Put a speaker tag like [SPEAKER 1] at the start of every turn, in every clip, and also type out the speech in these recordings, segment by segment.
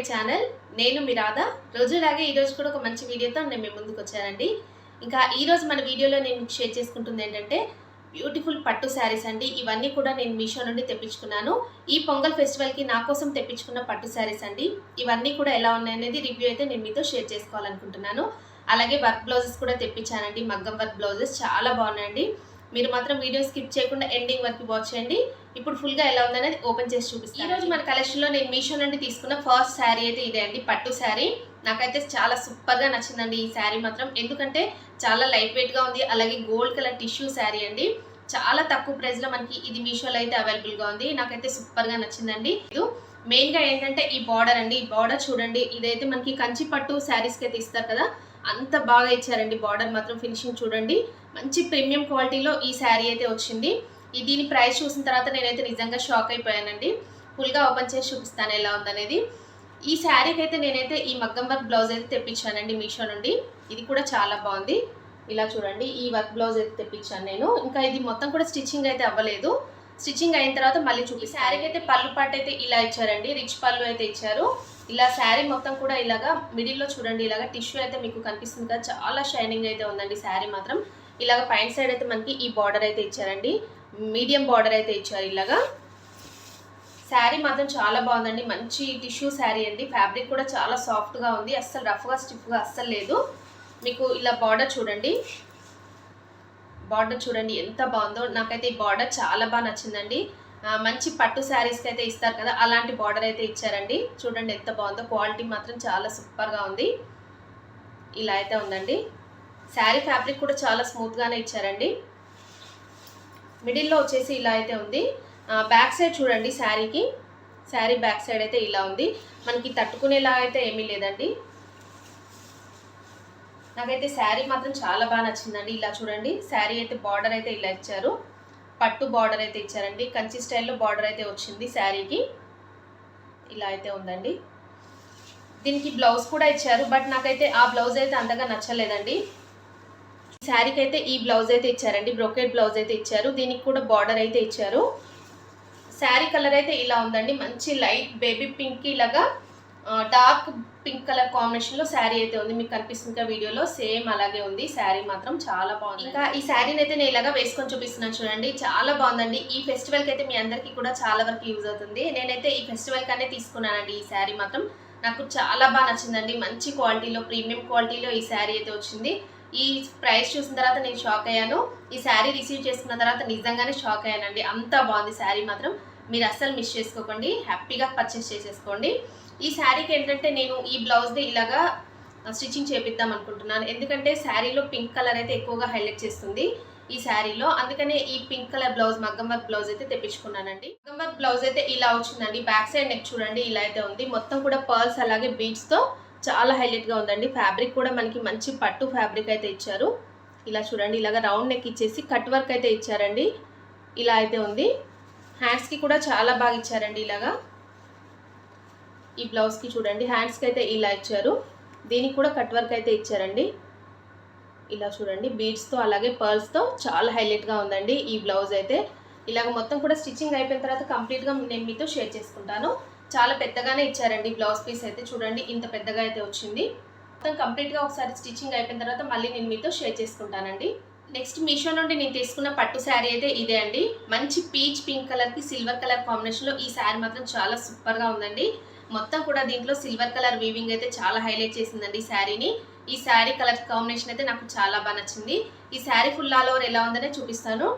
[SPEAKER 1] My channel నేను మీ రాధా. రోజులాగే ఈరోజు కూడా ఒక మంచి వీడియోతో నేను మీ ముందుకు వచ్చానండి. ఇంకా ఈరోజు మన వీడియోలో నేను షేర్ చేసుకుంటుంది ఏంటంటే బ్యూటిఫుల్ పట్టు శారీస్ అండి. ఇవన్నీ కూడా నేను మీషో నుండి తెప్పించుకున్నాను. ఈ పొంగల్ ఫెస్టివల్కి నా కోసం తెప్పించుకున్న పట్టు శారీస్ అండి. ఇవన్నీ కూడా ఎలా ఉన్నాయనేది రివ్యూ అయితే నేను మీతో షేర్ చేసుకోవాలనుకుంటున్నాను. అలాగే వర్క్ బ్లౌజెస్ కూడా తెప్పించానండి. మగ్గం వర్క్ బ్లౌజెస్ చాలా బాగున్నాయండి. మీరు మాత్రం వీడియో స్కిప్ చేయకుండా ఎండింగ్ వరకు వాచ్ చేయండి. ఇప్పుడు ఫుల్గా ఎలా ఉందనేది ఓపెన్ చేసి చూపిస్తాను. ఈ రోజు మన కలెక్షన్లో నేను మీషో నుండి తీసుకున్న ఫస్ట్ శారీ అయితే ఇదే అండి పట్టు శారీ నాకైతే చాలా సూపర్గా నచ్చిందండి ఈ శారీ మాత్రం. ఎందుకంటే చాలా లైట్ వెయిట్గా ఉంది అలాగే గోల్డ్ కలర్ టిష్యూ శారీ అండి. చాలా తక్కువ ప్రైస్లో మనకి ఇది మీషోలో అయితే అవైలబుల్గా ఉంది. నాకైతే సూపర్గా నచ్చిందండి. ఇది మెయిన్గా ఏంటంటే ఈ బార్డర్ అండి. ఈ బార్డర్ చూడండి ఇదైతే మనకి కంచి పట్టు శారీస్కి అయితే ఇస్తారు కదా. అంత బాగా ఇచ్చారండి బార్డర్ మాత్రం ఫినిషింగ్ చూడండి. మంచి ప్రీమియం క్వాలిటీలో ఈ శారీ అయితే వచ్చింది. ఈ దీని ప్రైస్ చూసిన తర్వాత నేనైతే నిజంగా షాక్ అయిపోయానండి. ఫుల్గా ఓపెన్ చేసి చూపిస్తాను ఎలా ఉందనేది. ఈ శారీకి అయితే నేనైతే ఈ మగ్గం వర్క్ బ్లౌజ్ అయితే తెప్పించానండి మీషో నుండి. ఇది కూడా చాలా బాగుంది. ఇలా చూడండి ఈ వర్క్ బ్లౌజ్ అయితే తెప్పించాను నేను. ఇంకా ఇది మొత్తం కూడా స్టిచ్చింగ్ అయితే అవ్వలేదు. స్టిచ్చింగ్ అయిన తర్వాత మళ్ళీ చూపి శారీకి అయితే పళ్ళు పాటు అయితే ఇలా ఇచ్చారండి రిచ్ పళ్ళు అయితే ఇచ్చారు. ఇలా శారీ మొత్తం కూడా ఇలాగా మిడిల్లో చూడండి ఇలాగా టిష్యూ అయితే మీకు కనిపిస్తుంది కదా చాలా షైనింగ్ అయితే ఉందండి శారీ మాత్రం. ఇలాగ పైన సైడ్ అయితే మనకి ఈ బార్డర్ అయితే ఇచ్చారండి. మీడియం బార్డర్ అయితే ఇచ్చారు ఇలాగా. శారీ మాత్రం చాలా బాగుందండి. మంచి టిష్యూ శారీ అండి. ఫ్యాబ్రిక్ కూడా చాలా సాఫ్ట్గా ఉంది. అస్సలు రఫ్గా స్టిఫ్గా అస్సలు లేదు. మీకు ఇలా బార్డర్ చూడండి. బార్డర్ చూడండి ఎంత బాగుందో. నాకైతే ఈ బార్డర్ చాలా బాగా నచ్చిందండి. మంచి పట్టు శారీస్కి అయితే ఇస్తారు కదా అలాంటి బార్డర్ అయితే ఇచ్చారండి. చూడండి ఎంత బాగుందో. క్వాలిటీ మాత్రం చాలా సూపర్గా ఉంది. ఇలా అయితే ఉందండి. శారీ ఫ్యాబ్రిక్ కూడా చాలా స్మూత్గానే ఇచ్చారండి. మిడిల్లో వచ్చేసి ఇలా అయితే ఉంది. బ్యాక్ సైడ్ చూడండి శారీకి. శారీ బ్యాక్ సైడ్ అయితే ఇలా ఉంది. మనకి తట్టుకునేలా అయితే ఏమీ లేదండి. నాకైతే శారీ మాత్రం చాలా బాగా నచ్చిందండి. ఇలా చూడండి. శారీ అయితే బార్డర్ అయితే ఇలా ఇచ్చారు. పట్టు బార్డర్ అయితే ఇచ్చారండి. కంచి స్టైల్లో బార్డర్ అయితే వచ్చింది శారీకి. ఇలా అయితే ఉందండి. దీనికి బ్లౌజ్ కూడా ఇచ్చారు. బట్ నాకైతే ఆ బ్లౌజ్ అయితే అంతగా నచ్చలేదండి. శారీకి అయితే ఈ బ్లౌజ్ అయితే ఇచ్చారండి బ్రోకెట్ బ్లౌజ్ అయితే ఇచ్చారు. దీనికి కూడా బార్డర్ అయితే ఇచ్చారు. శారీ కలర్ అయితే ఇలా ఉందండి. మంచి లైట్ బేబీ పింక్ ఇలాగా డార్క్ పింక్ కలర్ కాంబినేషన్లో శారీ అయితే ఉంది. మీకు కనిపిస్తుంది కదా వీడియోలో సేమ్ అలాగే ఉంది. శారీ మాత్రం చాలా బాగుంది. ఇంకా ఈ శారీని అయితే నేను ఇలాగా వేసుకొని చూపిస్తున్నాను చూడండి. చాలా బాగుందండి. ఈ ఫెస్టివల్కి అయితే మీ అందరికీ కూడా చాలా వరకు యూజ్ అవుతుంది. నేనైతే ఈ ఫెస్టివల్కనే తీసుకున్నానండి ఈ శారీ మాత్రం. నాకు చాలా బాగా నచ్చిందండి. మంచి క్వాలిటీలో ప్రీమియం క్వాలిటీలో ఈ శారీ అయితే వచ్చింది. ఈ ప్రైస్ చూసిన తర్వాత నేను షాక్ అయ్యాను. ఈ శారీ రిసీవ్ చేసుకున్న తర్వాత నిజంగానే షాక్ అయ్యానండి. అంత బాగుంది శారీ మాత్రం. మీరు అస్సలు మిస్ చేసుకోకండి. హ్యాపీగా పర్చేస్ చేసేసుకోండి. ఈ శారీకి ఏంటంటే నేను ఈ బ్లౌజ్ది ఇలాగా స్టిచ్చింగ్ చేపిద్దాం అనుకుంటున్నాను. ఎందుకంటే శారీలో పింక్ కలర్ అయితే ఎక్కువగా హైలైట్ చేస్తుంది ఈ శారీలో అందుకనే ఈ పింక్ కలర్ బ్లౌజ్ మగ్గం వర్క్ బ్లౌజ్ అయితే తెప్పించుకున్నానండి. మగ్గం వర్క్ బ్లౌజ్ అయితే ఇలా వచ్చిందండి. బ్యాక్ సైడ్ నెక్ చూడండి ఇలా అయితే ఉంది. మొత్తం కూడా పర్ల్స్ అలాగే బీడ్స్తో చాలా హైలైట్గా ఉందండి. ఫ్యాబ్రిక్ కూడా మనకి మంచి పట్టు ఫ్యాబ్రిక్ అయితే ఇచ్చారు. ఇలా చూడండి ఇలాగ రౌండ్ నెక్ ఇచ్చేసి కట్ వర్క్ అయితే ఇచ్చారండి. ఇలా అయితే ఉంది. హ్యాండ్స్కి కూడా చాలా బాగా ఇచ్చారండి ఇలాగా. ఈ బ్లౌజ్కి చూడండి హ్యాండ్స్కి అయితే ఇలా ఇచ్చారు. దీనికి కూడా కట్ వర్క్ అయితే ఇచ్చారండి. ఇలా చూడండి బీడ్స్తో అలాగే పర్ల్స్తో చాలా హైలైట్గా ఉందండి ఈ బ్లౌజ్ అయితే. ఇలాగ మొత్తం కూడా స్టిచ్చింగ్ అయిపోయిన తర్వాత కంప్లీట్గా నేను మీతో షేర్ చేసుకుంటాను. చాలా పెద్దగానే ఇచ్చారండి బ్లౌజ్ పీస్ అయితే. చూడండి ఇంత పెద్దగా అయితే వచ్చింది. మొత్తం కంప్లీట్గా ఒకసారి స్టిచ్చింగ్ అయిపోయిన తర్వాత మళ్ళీ నేను మీతో షేర్ చేసుకుంటానండి. నెక్స్ట్ మీషో నుండి నేను తీసుకున్న పట్టు శారీ అయితే ఇదే అండి. మంచి పీచ్ పింక్ కలర్కి సిల్వర్ కలర్ కాంబినేషన్లో ఈ శారీ మాత్రం చాలా సూపర్గా ఉందండి. మొత్తం కూడా దీంట్లో సిల్వర్ కలర్ వీవింగ్ అయితే చాలా హైలైట్ చేసిందండి ఈ శారీని. ఈ శారీ కలర్ కాంబినేషన్ అయితే నాకు చాలా బాగా నచ్చింది. ఈ శారీ ఫుల్ ఆల్ ఓవర్ ఎలా ఉందనే చూపిస్తాను.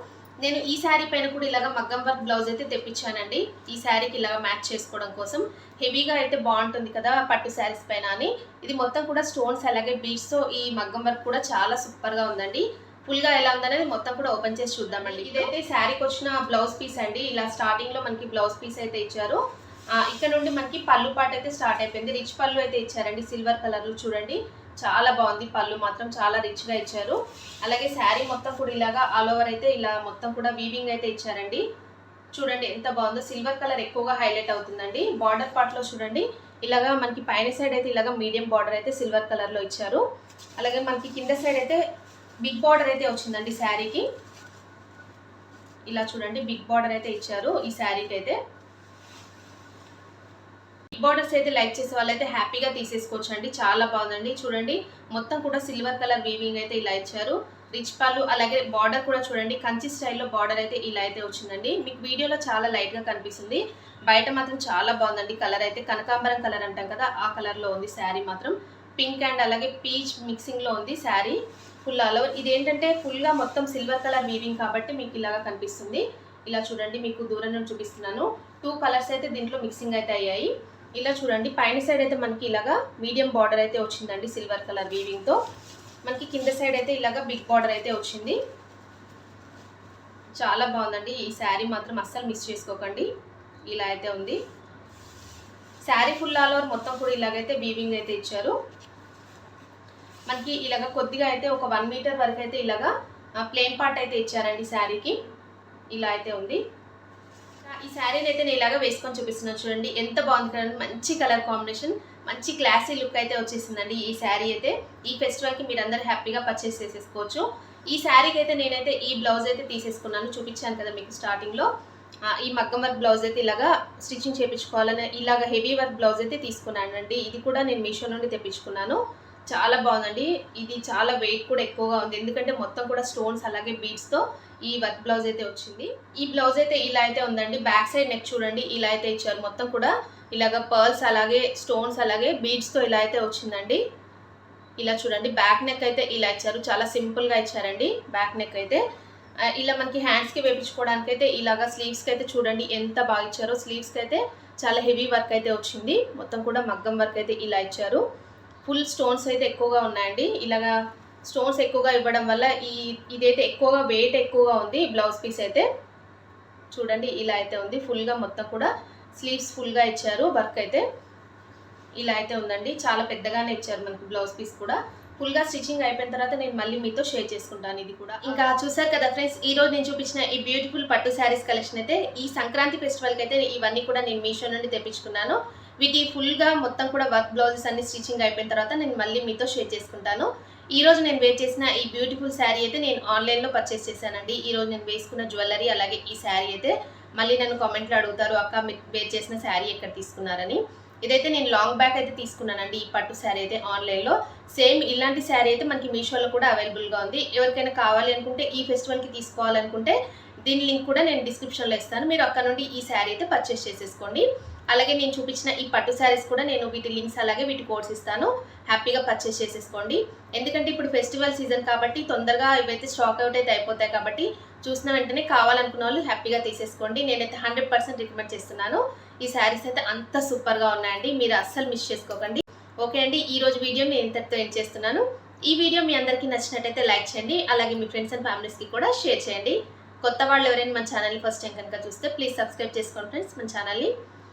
[SPEAKER 1] నేను ఈ శారీ పైన కూడా ఇలాగ మగ్గం వర్క్ బ్లౌజ్ అయితే తెప్పించానండి. ఈ శారీకి ఇలాగ మ్యాచ్ చేసుకోవడం కోసం. హెవీగా అయితే బాగుంటుంది కదా పట్టు శారీస్ పైన అని. ఇది మొత్తం కూడా స్టోన్స్ అలాగే బీడ్స్తో ఈ మగ్గం వర్క్ కూడా చాలా సూపర్గా ఉందండి. ఫుల్గా ఎలా ఉందనేది మొత్తం కూడా ఓపెన్ చేసి చూద్దామండి. ఇదైతే శారీకి వచ్చిన బ్లౌజ్ పీస్ అండి. ఇలా స్టార్టింగ్లో మనకి బ్లౌజ్ పీస్ అయితే ఇచ్చారు. ఇక్కడ నుండి మనకి పళ్ళు పాట అయితే స్టార్ట్ అయిపోయింది. రిచ్ పళ్ళు అయితే ఇచ్చారండి. సిల్వర్ కలర్లో చూడండి. చాలా బాగుంది. పళ్ళు మాత్రం చాలా రిచ్గా ఇచ్చారు. అలాగే శారీ మొత్తం కూడా ఇలాగా ఆల్ ఓవర్ అయితే ఇలా మొత్తం కూడా వీవింగ్ అయితే ఇచ్చారండి. చూడండి ఎంత బాగుందో. సిల్వర్ కలర్ ఎక్కువగా హైలైట్ అవుతుందండి. బార్డర్ పార్ట్లో చూడండి. ఇలాగా మనకి పైన సైడ్ అయితే ఇలాగా మీడియం బార్డర్ అయితే సిల్వర్ కలర్లో ఇచ్చారు. అలాగే మనకి కింద సైడ్ అయితే బిగ్ బార్డర్ అయితే వచ్చిందండి శారీకి. ఇలా చూడండి బిగ్ బార్డర్ అయితే ఇచ్చారు ఈ శారీకి అయితే. బార్డర్స్ అయితే లైక్ చేసే వాళ్ళైతే హ్యాపీగా తీసేసుకోవచ్చు అండి చాలా బాగుందండి. చూడండి మొత్తం కూడా సిల్వర్ కలర్ వీవింగ్ అయితే ఇలా ఇచ్చారు. రిచ్ పాలు అలాగే బార్డర్ కూడా చూడండి కంచి స్టైల్లో బార్డర్ అయితే ఇలా అయితే వచ్చిందండి. మీకు వీడియోలో చాలా లైట్గా కనిపిస్తుంది. బయట మాత్రం చాలా బాగుందండి కలర్ అయితే. కనకాంబరం కలర్ అంటాం కదా ఆ కలర్లో ఉంది శారీ మాత్రం. పింక్ అండ్ అలాగే పీచ్ మిక్సింగ్లో ఉంది శారీ ఫుల్ ఆల్ ఓవర్ ఇదేంటంటే ఫుల్గా మొత్తం సిల్వర్ కలర్ వీవింగ్ కాబట్టి మీకు ఇలాగా కనిపిస్తుంది. ఇలా చూడండి మీకు దూరం నుండి చూపిస్తున్నాను. టూ కలర్స్ అయితే దీంట్లో మిక్సింగ్ అయితే అయ్యాయి. ఇలా చూడండి. పైన సైడ్ అయితే మనకి ఇలాగా మీడియం బార్డర్ అయితే వచ్చిందండి సిల్వర్ కలర్ వీవింగ్తో మనకి కింద సైడ్ అయితే ఇలాగా బిగ్ బార్డర్ అయితే వచ్చింది. చాలా బాగుందండి. ఈ శారీ మాత్రం అస్సలు మిస్ చేసుకోకండి. ఇలా అయితే ఉంది. శారీ ఫుల్ ఆల్ ఓవర్ మొత్తం కూడా ఇలాగైతే వీవింగ్ అయితే ఇచ్చారు. మనకి ఇలాగ కొద్దిగా అయితే ఒక వన్ మీటర్ వరకు అయితే ఇలాగా ప్లేన్ పార్ట్ అయితే ఇచ్చారండి శారీకి ఇలా అయితే ఉంది. ఈ శారీని అయితే నేను ఇలాగా వేసుకొని చూపిస్తున్నాను చూడండి. ఎంత బాగుంది కదండి. మంచి కలర్ కాంబినేషన్ మంచి క్లాసీ లుక్ అయితే వచ్చేసిందండి ఈ శారీ అయితే. ఈ ఫెస్టివల్కి మీరు అందరు హ్యాపీగా పర్చేస్ చేసేసుకోవచ్చు. ఈ శారీకి అయితే నేనైతే ఈ బ్లౌజ్ అయితే తీసేసుకున్నాను. చూపించాను కదా మీకు స్టార్టింగ్లో ఈ మగ్గం వర్క్ బ్లౌజ్ అయితే ఇలాగా స్టిచ్చింగ్ చేయించుకోవాలని ఇలాగ హెవీ వర్క్ బ్లౌజ్ అయితే తీసుకున్నానండి. ఇది కూడా నేను మీషో నుండి తెప్పించుకున్నాను. చాలా బాగుందండి. ఇది చాలా వెయిట్ కూడా ఎక్కువగా ఉంది. ఎందుకంటే మొత్తం కూడా స్టోన్స్ అలాగే బీడ్స్తో ఈ వర్క్ బ్లౌజ్ అయితే వచ్చింది. ఈ బ్లౌజ్ అయితే ఇలా అయితే ఉందండి. బ్యాక్ సైడ్ నెక్ చూడండి ఇలా అయితే ఇచ్చారు. మొత్తం కూడా ఇలాగ పర్ల్స్ అలాగే స్టోన్స్ అలాగే బీడ్స్తో ఇలా అయితే వచ్చిందండి. ఇలా చూడండి బ్యాక్ నెక్ అయితే ఇలా ఇచ్చారు. చాలా సింపుల్గా ఇచ్చారండి బ్యాక్ నెక్ అయితే. ఇలా మనకి హ్యాండ్స్కి వేపించుకోవడానికి అయితే ఇలాగా స్లీవ్స్కి అయితే చూడండి ఎంత బాగా ఇచ్చారో. స్లీవ్స్కి అయితే చాలా హెవీ వర్క్ అయితే వచ్చింది. మొత్తం కూడా మగ్గం వర్క్ అయితే ఇలా ఇచ్చారు. ఫుల్ స్టోన్స్ అయితే ఎక్కువగా ఉన్నాయండి. ఇలాగా స్టోన్స్ ఎక్కువగా ఇవ్వడం వల్ల ఈ ఇదైతే ఎక్కువగా వెయిట్ ఎక్కువగా ఉంది బ్లౌజ్ పీస్ అయితే. చూడండి ఇలా అయితే ఉంది. ఫుల్గా మొత్తం కూడా స్లీవ్స్ ఫుల్గా ఇచ్చారు వర్క్ అయితే. ఇలా అయితే ఉందండి. చాలా పెద్దగానే ఇచ్చారు మనకి బ్లౌజ్ పీస్ కూడా. ఫుల్గా స్టిచ్చింగ్ అయిపోయిన తర్వాత నేను మళ్ళీ మీతో షేర్ చేసుకుంటాను ఇది కూడా. ఇంకా చూసారు కదా ఫ్రెండ్స్ ఈ రోజు నేను చూపించిన ఈ బ్యూటిఫుల్ పట్టు శారీస్ కలెక్షన్ అయితే ఈ సంక్రాంతి ఫెస్టివల్కి అయితే ఇవన్నీ కూడా నేను మీషో నుండి తెప్పించుకున్నాను. వీటి ఫుల్గా మొత్తం కూడా వర్క్ బ్లౌజెస్ అన్ని స్టిచ్చింగ్ అయిపోయిన తర్వాత నేను మళ్ళీ మీతో షేర్ చేసుకుంటాను. ఈ రోజు నేను వేర్ చేసిన ఈ బ్యూటిఫుల్ శారీ అయితే నేను ఆన్లైన్లో పర్చేస్ చేశానండి. ఈ రోజు నేను వేసుకున్న జ్యువెలరీ అలాగే ఈ శారీ అయితే మళ్ళీ నన్ను కామెంట్లో అడుగుతారు అక్క మీరు వేర్ చేసిన శారీ ఎక్కడ తీసుకున్నారని? ఇదైతే నేను లాంగ్ బ్యాక్ అయితే తీసుకున్నానండి. ఈ పట్టు శారీ అయితే ఆన్లైన్లో సేమ్ ఇలాంటి శారీ అయితే మనకి మీషోలో కూడా అవైలబుల్గా ఉంది. ఎవరికైనా కావాలి అనుకుంటే ఈ ఫెస్టివల్కి తీసుకోవాలనుకుంటే దీని లింక్ కూడా నేను డిస్క్రిప్షన్లో ఇస్తాను. మీరు అక్కడ నుండి ఈ శారీ అయితే పర్చేస్ చేసేసుకోండి. అలాగే నేను చూపించిన ఈ పట్టు శారీస్ కూడా నేను వీటి లింక్స్ అలాగే వీటి కోడ్స్ ఇస్తాను. హ్యాపీగా పర్చేస్ చేసేసుకోండి. ఎందుకంటే ఇప్పుడు ఫెస్టివల్ సీజన్ కాబట్టి తొందరగా ఇవైతే స్టాక్ అవుట్ అయితే అయిపోతాయి కాబట్టి చూసిన వెంటనే కావాలనుకున్న వాళ్ళు హ్యాపీగా తీసేసుకోండి. నేనైతే హండ్రెడ్ పర్సెంట్ రికమెండ్ చేస్తున్నాను. ఈ శారీస్ అయితే అంత సూపర్గా ఉన్నాయండి. మీరు అస్సలు మిస్ చేసుకోకండి. ఓకే అండి ఈ రోజు వీడియో నేను ఇంతటితో ఏం చేస్తున్నాను. ఈ వీడియో మీ అందరికీ నచ్చినట్టయితే లైక్ చేయండి. అలాగే మీ ఫ్రెండ్స్ అండ్ ఫ్యామిలీస్కి కూడా షేర్ చేయండి. కొత్త వాళ్ళు ఎవరైనా మన ఛానల్ని ఫస్ట్ టైం కనుక చూస్తే ప్లీజ్ సబ్స్క్రైబ్ చేసుకోండి ఫ్రెండ్స్ మన ఛానల్ని